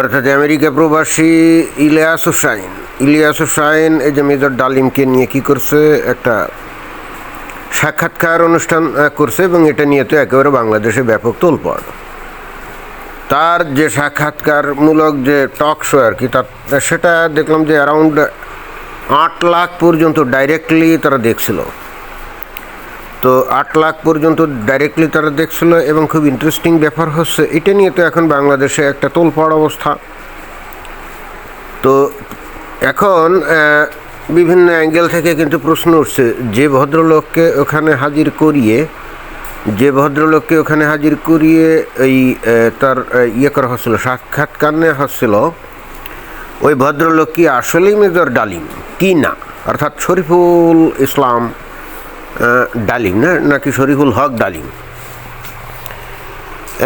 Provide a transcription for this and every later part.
অর্থাৎ আমেরিকা প্রবাসী ইলিয়াস হুসাইন। ইলিয়াস হুসাইন, এই যে মেজর ডালিমকে নিয়ে কি করছে? একটা সাক্ষাৎকার অনুষ্ঠান করছে এবং এটা নিয়ে তো একেবারে বাংলাদেশে ব্যাপক তোলপাড়। তার যে সাক্ষাৎকারমূলক যে টক শো আর কি, তার, সেটা দেখলাম যে অ্যারাউন্ড আট লাখ পর্যন্ত ডাইরেক্টলি তারা দেখছিল। তো আট লাখ পর্যন্ত ডাইরেক্টলি তারা দেখছিল এবং খুব ইন্টারেস্টিং ব্যাপার হচ্ছে, এটা নিয়ে তো এখন বাংলাদেশে একটা তোলপাড় অবস্থা। তো এখন বিভিন্ন অ্যাঙ্গেল থেকে কিন্তু প্রশ্ন উঠছে, যে ভদ্রলোককে ওখানে হাজির করিয়ে, যে ভদ্রলোককে ওখানে হাজির করিয়ে এই তার ইয়ে করা হচ্ছিল সাক্ষাৎকার নেওয়া হচ্ছিল, ওই ভদ্রলোক কি আসলেই মেজর ডালিম? কি না? অর্থাৎ শরীফুল ইসলাম ডালিম, না, নাকি শরীফুল হক ডালিম?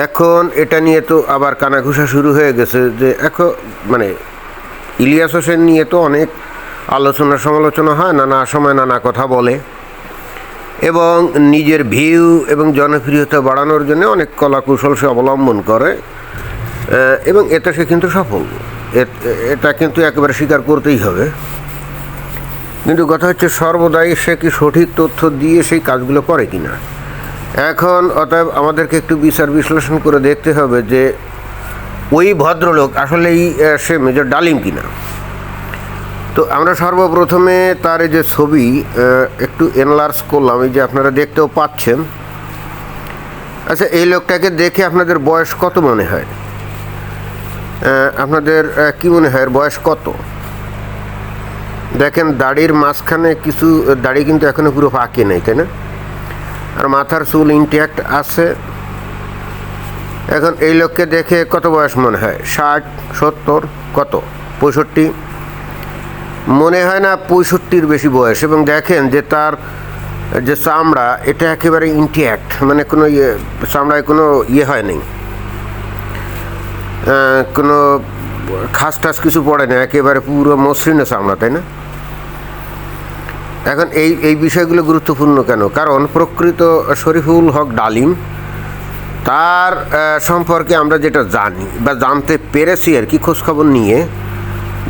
এখন এটা নিয়ে তো আবার কানাঘুষা শুরু হয়ে গেছে যে এখন মানে ইলিয়াস হোসেন নিয়ে তো অনেক আলোচনা সমালোচনা হয়, নানা সময় নানা কথা বলে। এবং নিজের ভিউ এবং জনপ্রিয়তা বাড়ানোর জন্য অনেক কলা কৌশল সে অবলম্বন করে এবং এতে সে কিন্তু সফল। এটা কিন্তু একেবারে স্বীকার করতেই হবে। কিন্তু কথা হচ্ছে সর্বদাই সে কি সঠিক তথ্য দিয়ে সেই কাজগুলো করে কি না এখন অতএব আমাদেরকে একটু বিচার বিশ্লেষণ করে দেখতে হবে যে ওই ভদ্রলোক আসলেই সে মেজর ডালিম কিনা। তো আমরা সর্বপ্রথমে তার এই যে ছবি একটু এনলার্জ করলাম, এই যে আপনারা দেখতেও পাচ্ছেন। আচ্ছা এই লোকটাকে দেখে আপনাদের বয়স কত মনে হয়? আপনাদের কি মনে হয় বয়স কত? দেখেন, দাড়ির মাঝখানে কিছু, দাড়ি কিন্তু এখনও পুরো পাকে নেই, তাই না? আর মাথার চুল ইনট্যাক্ট আছে। এখন এই লোককে দেখে কত বয়স মনে হয়? ষাট, সত্তর, কত? পঁয়ষট্টি? মনে হয় না পঁয়ষট্টির বেশি বয়স। এবং দেখেন যে তার যে চামড়া, এটা একেবারে ইনট্যাক্ট মানে কোনো ইয়ে চামড়ায় কোনো ইয়ে হয় নাই। কোনো খাস টাস কিছু পড়ে না, একেবারে পুরো মসৃণ চামড়া, তাই না? এখন এই এই বিষয়গুলো গুরুত্বপূর্ণ কেন? কারণ প্রকৃত শরীফুল হক ডালিম, তার সম্পর্কে আমরা যেটা জানি বা জানতে পেরেছি আর কি, খোঁজখবর নিয়ে,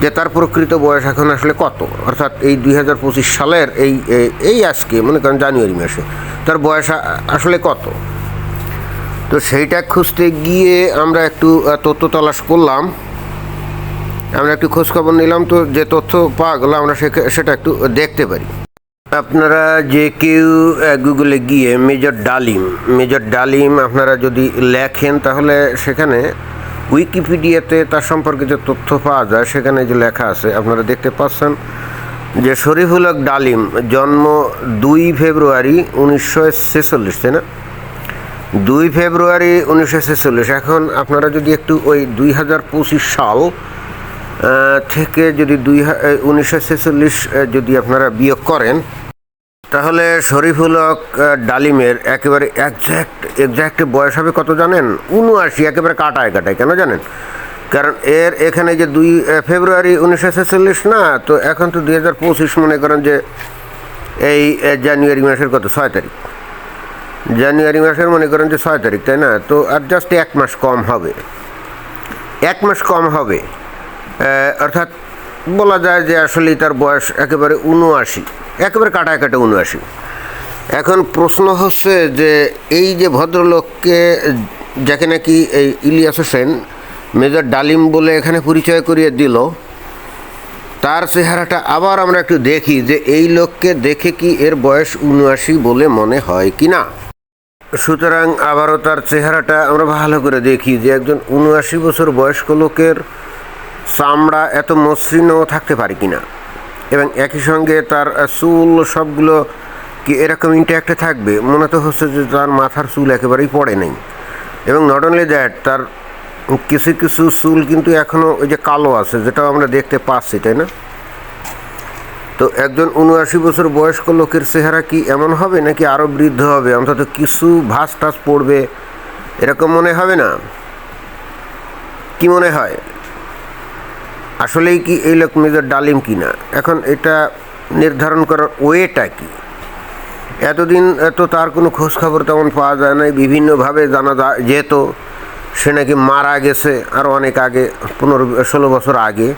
যে তার প্রকৃত বয়স এখন আসলে কত? অর্থাৎ এই দুই হাজার পঁচিশ সালের এই এই- আজকে, মনে করেন জানুয়ারি মাসে, তার বয়স আসলে কত? তো সেইটা খুঁজতে গিয়ে আমরা একটু তথ্য তলাশ করলাম। আমরা একটু খোঁজখবর নিলাম তো, যে তথ্য পাওয়া গেলো, আমরা সেটা একটু দেখতে পারি। আপনারা যে কেউ গুগলে গিয়ে মেজর ডালিম মেজর ডালিম আপনারা যদি লেখেন, তাহলে সেখানে উইকিপিডিয়াতে তার সম্পর্কে যে তথ্য পাওয়া যায়। সেখানে যে লেখা আছে, আপনারা দেখতে পাচ্ছেন যে শরীফুল হক ডালিম জন্ম দুই ফেব্রুয়ারি উনিশশো ছেচল্লিশ, তাই না? দুই ফেব্রুয়ারি উনিশশো ছেচল্লিশ। এখন আপনারা যদি একটু ওই দুই হাজার পঁচিশ সাল থেকে যদি দুই উনিশশো ছেচল্লিশ যদি আপনারা বিয়োগ করেন, তাহলে শরীফুল হক ডালিমের একেবারে একজ্যাক্ট একজ্যাক্ট বয়স হবে কত জানেন? উনআশি, একেবারে কাটায় কাটায়, কেন জানেন? কারণ এর এখানে যে দুই ফেব্রুয়ারি উনিশশো ছেচল্লিশ না, তো এখন তো দুই হাজার পঁচিশ মনে করেন যে এই জানুয়ারি মাসের কত? ছয় তারিখ। জানুয়ারি মাসের মনে করেন যে ছয় তারিখ, তাই না? তো আর জাস্ট এক মাস কম হবে। এক মাস কম হবে। অর্থাৎ বলা যায় যে আসলে তার বয়স একেবারে উনআশি একেবারে কাটায় কাটা উনআশি এখন প্রশ্ন হচ্ছে যে এই যে ভদ্রলোককে যাকে নাকি এই ইলিয়াস হোসেন মেজর ডালিম বলে এখানে পরিচয় করিয়ে দিল, তার চেহারাটা আবার আমরা একটু দেখি যে এই লোককে দেখে কি এর বয়স উনআশি বলে মনে হয় কি না। সুতরাং আবারও তার চেহারাটা আমরা ভালো করে দেখি যে একজন উনআশি বছর বয়স্ক লোকের চামড়া এত মসৃণও থাকতে পারে কিনা? এবং একই সঙ্গে তার চুল সবগুলো কি এরকম ইন্ট্যাক্টে থাকবে? মনে তো হচ্ছে যে তার মাথার চুল একেবারেই পড়ে নেই। এবং নট অনলি দ্যাট তার কিছু কিছু চুল কিন্তু এখনও ওই যে কালো আছে, যেটাও আমরা দেখতে পাচ্ছি, তাই না? তো একজন উনআশি বছর বয়স্ক লোকের চেহারা কি এমন হবে নাকি আরও বৃদ্ধ হবে? অন্তত কিছু ভাস টাস পড়বে, এরকম মনে হবে না? কি মনে হয়? আসলেই কি এই লোক মেজর ডালিম কি না? এখন এটা নির্ধারণ করার ওয়েটা কি? এতদিন তো তার কোনো খোঁজ খবর তেমন পাওয়া যায় না বিভিন্নভাবে জানা যেত, সে নাকি মারা গেছে আরও অনেক আগে, পনেরো, ষোলো বছর আগে।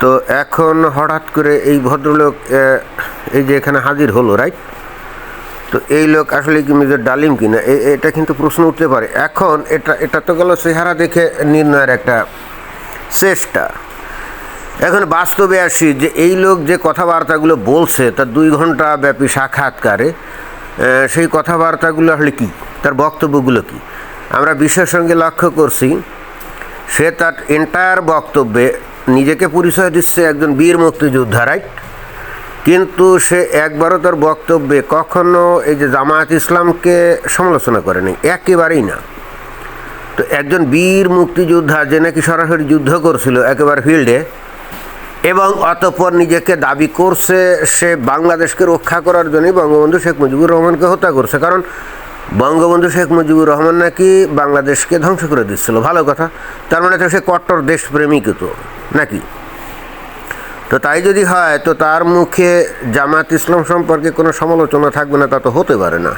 তো এখন হঠাৎ করে এই ভদ্রলোক এই যে এখানে হাজির হলো, রাইট? তো এই লোক আসলে কি মেজর ডালিম কিনা এটা কিন্তু প্রশ্ন উঠতে পারে। এখন এটা এটা তো গেল চেহারা দেখে নির্ণয়ের একটা চেষ্টা এখন বাস্তবে আসি যে এই লোক যে কথাবার্তাগুলো বলছে, তার দুই ঘণ্টা ব্যাপী সাক্ষাৎকারে সেই কথাবার্তাগুলো আসলে কী? তার বক্তব্যগুলো কী? আমরা বিশ্বের সঙ্গে লক্ষ্য করছি, সে তার এন্টায়ার বক্তব্যে নিজেকে পরিচয় দিচ্ছে একজন বীর মুক্তিযোদ্ধা রাইট কিন্তু সে একবারও তার বক্তব্যে কখনো এই যে জামায়াত ইসলামকে সমালোচনা করেনি, একেবারেই না। তো একজন বীর মুক্তিযোদ্ধা যে নাকি সরাসরি যুদ্ধ করছিল একেবারে ফিল্ডে, এবং অতঃপর নিজেকে দাবি করছে সে বাংলাদেশকে রক্ষা করার জন্যই বঙ্গবন্ধু শেখ মুজিবুর রহমানকে হত্যা করছে। কারণ বঙ্গবন্ধু শেখ মুজিবুর রহমান নাকি বাংলাদেশকে ধ্বংস করে দিচ্ছিল। ভালো কথা। তার মানে তো সে কট্টর দেশপ্রেমিক তো, নাকি? তো তাই যদি হয়, তো তার মুখে জামাত ইসলাম সম্পর্কে কোনো সমালোচনা থাকবে না, তা তো হতে পারে না।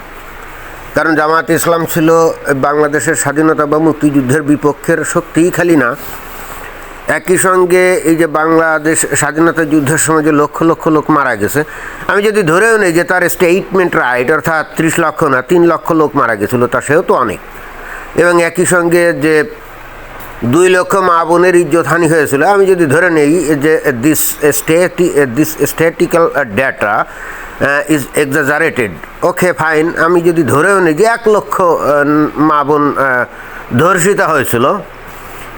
কারণ জামাত ইসলাম ছিল বাংলাদেশের স্বাধীনতা বা মুক্তিযুদ্ধের বিপক্ষের শক্তিই খালি না। একই সঙ্গে এই যে বাংলাদেশ স্বাধীনতা যুদ্ধের সময় যে লক্ষ লক্ষ লোক মারা গেছে, আমি যদি ধরেও নেই যে তার স্টেটমেন্ট রাইট অর্থাৎ ত্রিশ লক্ষ না, তিন লক্ষ লোক মারা গেছিল, তা সেও তো অনেক। এবং একই সঙ্গে যে দুই লক্ষ মা বোনের ইজ্জতহানি হয়েছিল, আমি যদি ধরে নেই যে this স্টেটি this statistical data is exaggerated okay fine আমি যদি ধরেও নিই যে এক লক্ষ মা বোন ধর্ষিতা হয়েছিল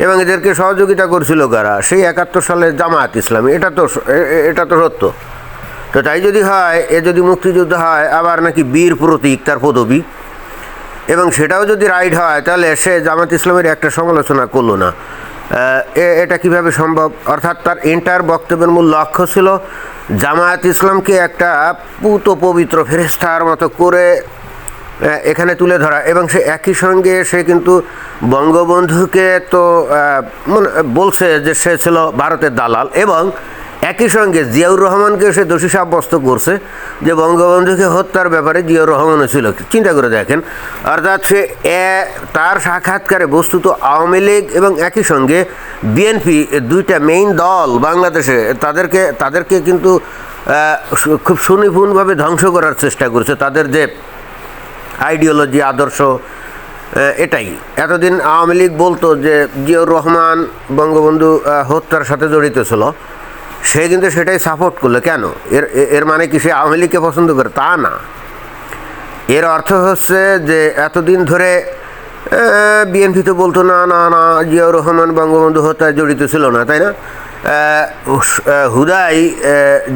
এবং এদেরকে সহযোগিতা করছিল কারা? সেই একাত্তর সালে জামায়াত ইসলামী। এটা তো এটা তো সত্য। তো তাই যদি হয়, এ যদি মুক্তিযুদ্ধ হয়, আবার নাকি বীর প্রতীক তার পদবী। এবং সেটাও যদি রাইট হয়, তাহলে সে জামাত ইসলামের একটা সমালোচনা করল না। এটা কীভাবে সম্ভব? অর্থাৎ তার এন্টার বক্তব্যের মূল লক্ষ্য ছিল জামায়াত ইসলামকে একটা পুত পবিত্র ফেরেস্তার মতো করে এখানে তুলে ধরা। এবং সে একই সঙ্গে সে কিন্তু বঙ্গবন্ধুকে তো বলছে যে সে ছিল ভারতের দালাল এবং একই সঙ্গে জিয়াউর রহমানকে সে দোষী সাব্যস্ত করছে যে বঙ্গবন্ধুকে হত্যার ব্যাপারে জিয়াউর রহমানও ছিল। চিন্তা করে দেখেন। অর্থাৎ সে তার সাক্ষাৎকারে বস্তুত আওয়ামী লীগ এবং একই সঙ্গে বিএনপি দুইটা মেইন দল বাংলাদেশে তাদেরকে তাদেরকে কিন্তু খুব সুনিপুণভাবে ধ্বংস করার চেষ্টা করছে। তাদের যে আইডিওলজি আদর্শ এটাই। এতদিন আওয়ামী লীগ বলতো যে জিয়াউর রহমান বঙ্গবন্ধু হত্যার সাথে জড়িত ছিল। সে কিন্তু সেটাই সাপোর্ট করল। কেন? এর এর মানে কি সে আওয়ামী লীগকে পছন্দ করে? তা না। এর অর্থ হচ্ছে যে এতদিন ধরে বিএনপি তো বলতো, না না না, জিয়াউর রহমান বঙ্গবন্ধু হত্যায় জড়িত ছিল না তাই না? হুদাই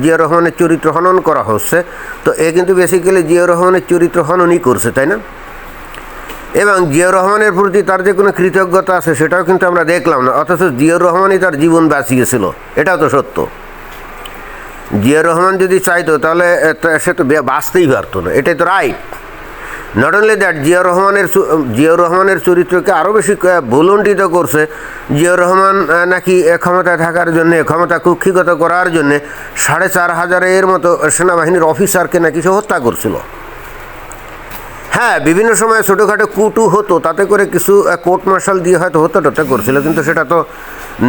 জিয়াউর রহমানের চরিত্র হনন করা হচ্ছে। তো এ কিন্তু বেসিক্যালি জিয়াউর রহমানের চরিত্র হননই করছে, তাই না? এবং জিয়াউর রহমানের প্রতি তার যে কোনো কৃতজ্ঞতা আছে, সেটাও কিন্তু আমরা দেখলাম না। অথচ জিয়াউর রহমানই তার জীবন বাঁচিয়েছিল। এটাও তো সত্য। জিয়াউর রহমান যদি চাইতো, তাহলে সে তো বাঁচতেই পারতো না। এটাই তো right. Not only that Ziaur রহমানের জিয়াউর রহমানের চরিত্রকে আরও বেশি ভুলুণ্ঠিত করছে। জিয়াউর রহমান নাকি ক্ষমতায় থাকার জন্যে, ক্ষমতা কুক্ষিগত করার জন্যে সাড়ে চার হাজারের মতো সেনাবাহিনীর অফিসারকে নাকি সে হত্যা করছিল। হ্যাঁ বিভিন্ন সময় ছোটোখাটো কুটু হতো, তাতে করে কিছু কোর্ট মার্শাল দিয়ে হয়তো হতো টত্যা করছিল, কিন্তু সেটা তো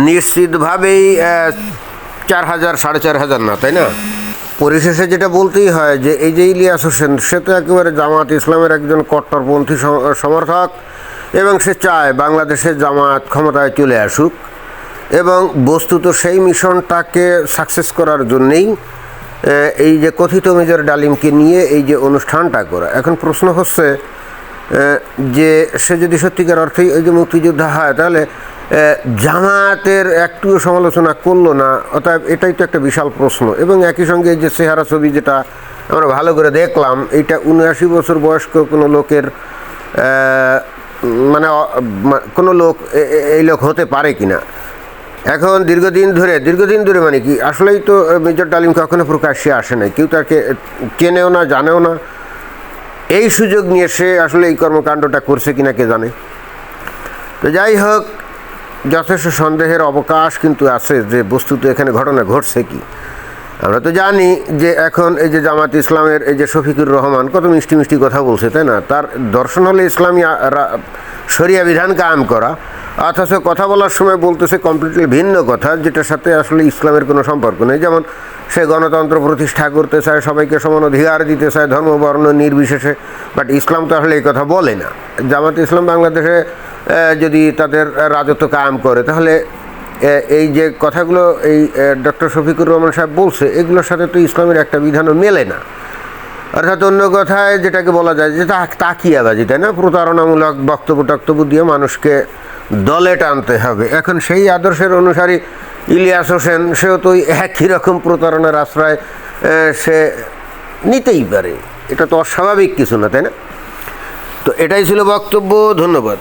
নিশ্চিতভাবেই চার হাজার, সাড়ে চার হাজার না, তাই না? পরিশেষে যেটা বলতেই হয় যে, এই যে ইলিয়াস হোসেন, সে তো একেবারে জামাত ইসলামের একজন কট্টরপন্থী সমর্থক, এবং সে চায় বাংলাদেশের জামাত ক্ষমতায় চলে আসুক, এবং বস্তুত সেই মিশনটাকে সাকসেস করার জন্যেই এই যে কথিত মেজর ডালিমকে নিয়ে এই যে অনুষ্ঠানটা করা। এখন প্রশ্ন হচ্ছে যে সে যদি সত্যিকার অর্থেই এই যে মুক্তিযোদ্ধা হয়, তাহলে জামায়াতের একটুও সমালোচনা করল না? অতএব এটাই তো একটা বিশাল প্রশ্ন। এবং একই সঙ্গে যে চেহারা ছবি যেটা আমরা ভালো করে দেখলাম, এইটা উনআশি বছর বয়স্ক কোনো লোকের মানে কোনো লোক এই লোক হতে পারে কিনা? এখন দীর্ঘদিন ধরে দীর্ঘদিন ধরে মানে কি, আসলেই তো মেজর ডালিম কখনো প্রকাশ্যে আসে নাই, কেউ তাকে চেনেও না, জানেও না। এই সুযোগ নিয়ে সে আসলে এই কর্মকাণ্ডটা করছে কিনা কে জানে। তো যাই হোক, যথেষ্ট সন্দেহের অবকাশ কিন্তু আছে যে বস্তুত এখানে ঘটনা ঘটছে কি। আমরা তো জানি যে এখন এই যে জামাত ইসলামের এই যে শফিকুর রহমান কত মিষ্টি মিষ্টি কথা বলছে, তাই না? তার দর্শন হলে ইসলামী শরিয়া বিধান কায়েম করা, অথচ কথা বলার সময় বলতেছে কমপ্লিটলি ভিন্ন কথা, যেটার সাথে আসলে ইসলামের কোনো সম্পর্ক নেই। যেমন সে গণতন্ত্র প্রতিষ্ঠা করতে চায়, সবাইকে সমান অধিকার দিতে চায়, ধর্ম, বর্ণ নির্বিশেষে বাট ইসলাম তো আসলে এই কথা বলে না। জামাত ইসলাম বাংলাদেশে যদি তাদের রাজত্ব কায়েম করে, তাহলে এই যে কথাগুলো এই ডক্টর শফিকুর রহমান সাহেব বলছে, এগুলোর সাথে তো ইসলামের একটা বিধানও মেলে না। অর্থাৎ অন্য কথায় যেটাকে বলা যায় যে তাকিয়াবাজি তাই না? প্রতারণামূলক বক্তব্য টক্তব্য দিয়ে মানুষকে দলে টানতে হবে। এখন সেই আদর্শের অনুসারী ইলিয়াস হোসেন, সেও তো একই রকম প্রতারণার আশ্রয় সে নিতেই পারে। এটা তো অস্বাভাবিক কিছু না, তাই না? তো এটাই ছিল বক্তব্য, ধন্যবাদ।